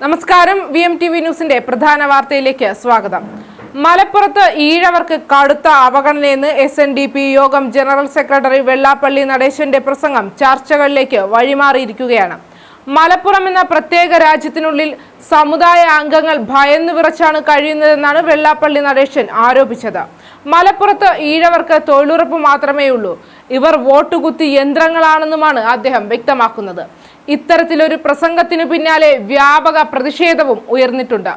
നമസ്കാരം. V M T V ന്യൂസിന്റെ പ്രധാന വാർത്തയിലേക്ക് സ്വാഗതം. മലപ്പുറത്ത് ഈഴവർക്ക് കടുത്ത അവഗണനയെന്ന് S N D P Yogam general secretary Vellappally നടേശന്റെ പ്രസംഗം ചർച്ചകളിലേക്ക് വഴിമാറിയിരിക്കുകയാണ്. മലപ്പുറം എന്ന പ്രത്യേക രാജ്യത്തിനുള്ളിൽ സമുദായ അംഗങ്ങൾ ഭയന്നു വിറച്ചാണ് കഴിയുന്നതെന്നാണ് വെള്ളാപ്പള്ളി നടേശൻ ആരോപിച്ചത്. മലപ്പുറത്ത് ഈഴവർക്ക് തൊഴിലുറപ്പ് മാത്രമേ ഉള്ളൂ ഇവർ വോട്ടുകുത്തി യന്ത്രങ്ങളാണെന്നുമാണ് അദ്ദേഹം വ്യക്തമാക്കുന്നത്. ഇത്തരത്തിലൊരു പ്രസംഗത്തിനു പിന്നാലെ വ്യാപക പ്രതിഷേധവും ഉയർന്നിട്ടുണ്ട്.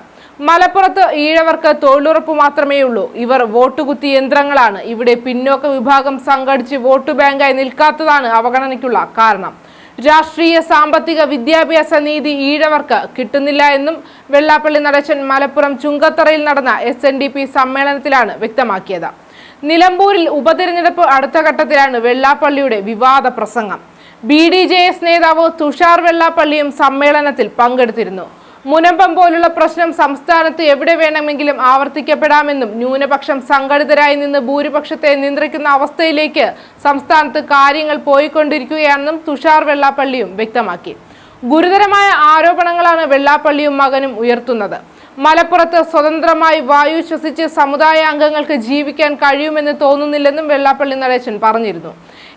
മലപ്പുറത്ത് ഈഴവർക്ക് തൊഴിലുറപ്പ് മാത്രമേ ഉള്ളൂ ഇവർ വോട്ടുകുത്തി യന്ത്രങ്ങളാണ്. ഇവിടെ പിന്നോക്ക വിഭാഗം സംഘടിച്ച് വോട്ട് ബാങ്കായി നിൽക്കാത്തതാണ് അവഗണനയ്ക്കുള്ള കാരണം. രാഷ്ട്രീയ സാമ്പത്തിക വിദ്യാഭ്യാസ നീതി ഈഴവർക്ക് കിട്ടുന്നില്ല എന്നും വെള്ളാപ്പള്ളി നടേശൻ മലപ്പുറം ചുങ്കത്തറയിൽ നടന്ന എസ് എൻ ഡി പി സമ്മേളനത്തിലാണ് വ്യക്തമാക്കിയത്. നിലമ്പൂരിൽ ഉപതെരഞ്ഞെടുപ്പ് അടുത്ത ഘട്ടത്തിലാണ് വെള്ളാപ്പള്ളിയുടെ വിവാദ പ്രസംഗം. ബി ഡി ജെ എസ് നേതാവ് തുഷാർ വെള്ളാപ്പള്ളിയും സമ്മേളനത്തിൽ പങ്കെടുത്തിരുന്നു. മുനമ്പം പോലുള്ള പ്രശ്നം സംസ്ഥാനത്ത് എവിടെ വേണമെങ്കിലും ആവർത്തിക്കപ്പെടാമെന്നും ന്യൂനപക്ഷം സംഘടിതരായി നിന്ന് ഭൂരിപക്ഷത്തെ നിയന്ത്രിക്കുന്ന അവസ്ഥയിലേക്ക് സംസ്ഥാനത്ത് കാര്യങ്ങൾ പോയിക്കൊണ്ടിരിക്കുകയാണെന്നും തുഷാർ വെള്ളാപ്പള്ളിയും വ്യക്തമാക്കി. ഗുരുതരമായ ആരോപണങ്ങളാണ് വെള്ളാപ്പള്ളിയും മകനും ഉയർത്തുന്നത്. മലപ്പുറത്ത് സ്വതന്ത്രമായി വായു ശ്വസിച്ച് സമുദായ അംഗങ്ങൾക്ക് ജീവിക്കാൻ കഴിയുമെന്ന് തോന്നുന്നില്ലെന്നും വെള്ളാപ്പള്ളി നടേശൻ പറഞ്ഞിരുന്നു.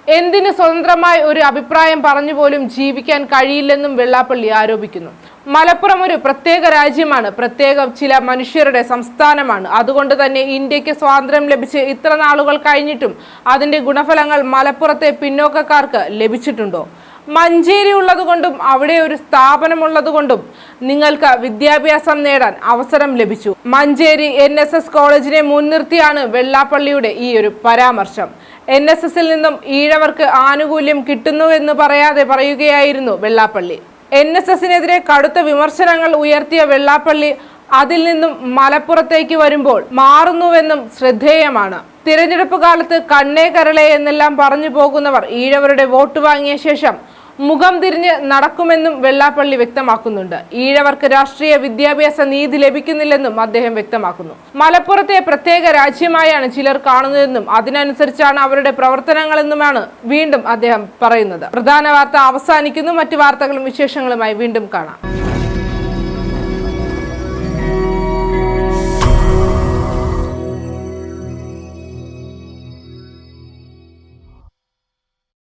എന്തിന് സ്വതന്ത്രമായി ഒരു അഭിപ്രായം പറഞ്ഞു പോലും ജീവിക്കാൻ കഴിയില്ലെന്നും വെള്ളാപ്പള്ളി ആരോപിക്കുന്നു. മലപ്പുറം ഒരു പ്രത്യേക രാജ്യമാണ്. പ്രത്യേക ചില മനുഷ്യരുടെ സംസ്ഥാനമാണ്. അതുകൊണ്ട് തന്നെ ഇന്ത്യയ്ക്ക് സ്വാതന്ത്ര്യം ലഭിച്ച് ഇത്ര നാളുകൾ കഴിഞ്ഞിട്ടും അതിന്റെ ഗുണഫലങ്ങൾ മലപ്പുറത്തെ പിന്നോക്കക്കാർക്ക് ലഭിച്ചിട്ടുണ്ടോ? മഞ്ചേരി ഉള്ളതുകൊണ്ടും അവിടെ ഒരു സ്ഥാപനമുള്ളതുകൊണ്ടും നിങ്ങൾക്ക് വിദ്യാഭ്യാസം നേടാൻ അവസരം ലഭിച്ചു. മഞ്ചേരി എൻ കോളേജിനെ മുൻനിർത്തിയാണ് വെള്ളാപ്പള്ളിയുടെ ഈ ഒരു പരാമർശം. എൻ എസ് എസിൽ നിന്നും ഈഴവർക്ക് ആനുകൂല്യം കിട്ടുന്നുവെന്ന് പറയാതെ പറയുകയായിരുന്നു വെള്ളാപ്പള്ളി. എൻ എസ് എസിനെതിരെ കടുത്ത വിമർശനങ്ങൾ ഉയർത്തിയ വെള്ളാപ്പള്ളി അതിൽ നിന്നും മലപ്പുറത്തേക്ക് വരുമ്പോൾ മാറുന്നുവെന്നും ശ്രദ്ധേയമാണ്. തിരഞ്ഞെടുപ്പ് കാലത്ത് കണ്ണേ കരളെ എന്നെല്ലാം പറഞ്ഞു പോകുന്നവർ ഈഴവരുടെ വോട്ട് വാങ്ങിയ ശേഷം മുഖം തിരിഞ്ഞ് നടക്കുമെന്നും വെള്ളാപ്പള്ളി വ്യക്തമാക്കുന്നുണ്ട്. ഈഴവർക്ക് രാഷ്ട്രീയ വിദ്യാഭ്യാസ നീതി ലഭിക്കുന്നില്ലെന്നും അദ്ദേഹം വ്യക്തമാക്കുന്നു. മലപ്പുറത്തെ പ്രത്യേക രാജ്യമായാണ് ചിലർ കാണുന്നതെന്നും അതിനനുസരിച്ചാണ് അവരുടെ പ്രവർത്തനങ്ങളെന്നുമാണ് വീണ്ടും അദ്ദേഹം പറയുന്നത്. പ്രധാന വാർത്ത അവസാനിക്കുന്നു. മറ്റു വാർത്തകളും വിശേഷങ്ങളുമായി വീണ്ടും കാണാം.